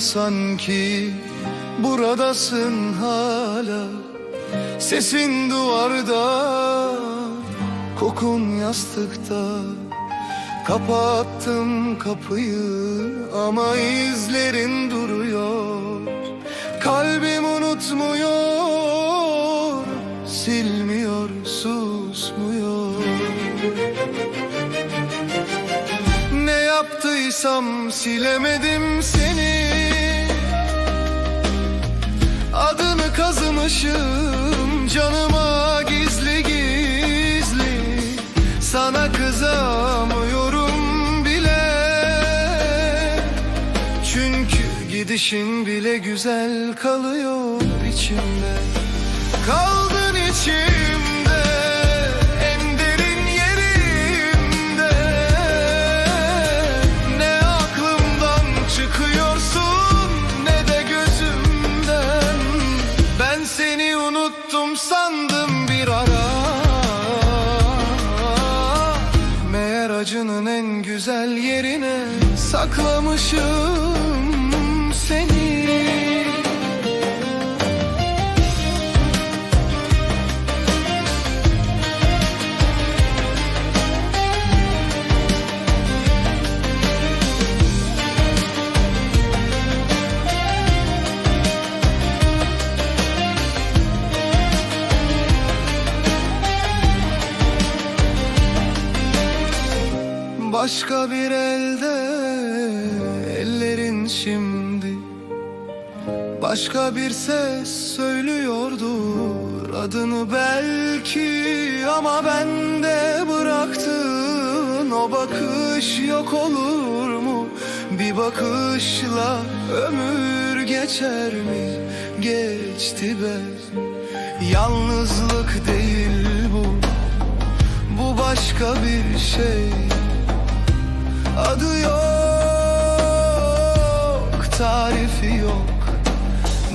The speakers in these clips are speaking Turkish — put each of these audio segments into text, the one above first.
sanki buradasın hala. Sesin duvarda, kokun yastıkta. Kapattım kapıyı ama izlerin duruyor. Kalbim unutmuyor, silmiyor, susmuyor yaptıysam silemedim seni. Adını kazımışım canıma gizli gizli. Sana kızamıyorum bile. Çünkü gidişin bile güzel kalıyor içimde. Kaldın içimde bir ara. Meğer acının en güzel yerine saklamışım Başka bir elde ellerin şimdi. Başka bir ses söylüyordur adını belki. Ama bende bıraktığın o bakış yok olur mu? Bir bakışla ömür geçer mi? Geçti be. Yalnızlık değil bu. Bu başka bir şey Adı yok, tarifi yok.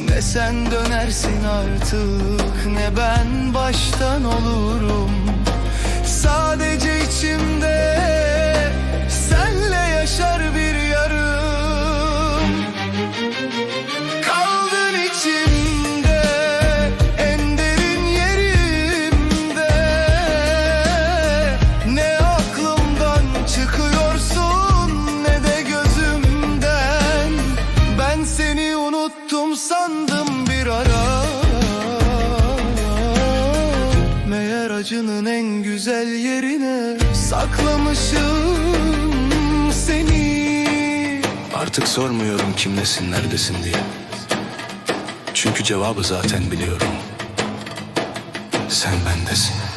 Ne sen dönersin artık ne ben baştan olurum. Sadece içimde acının en güzel yerine saklamışım seni Artık sormuyorum kimlesin neredesin diye. Çünkü cevabı zaten biliyorum. Sen bendesin.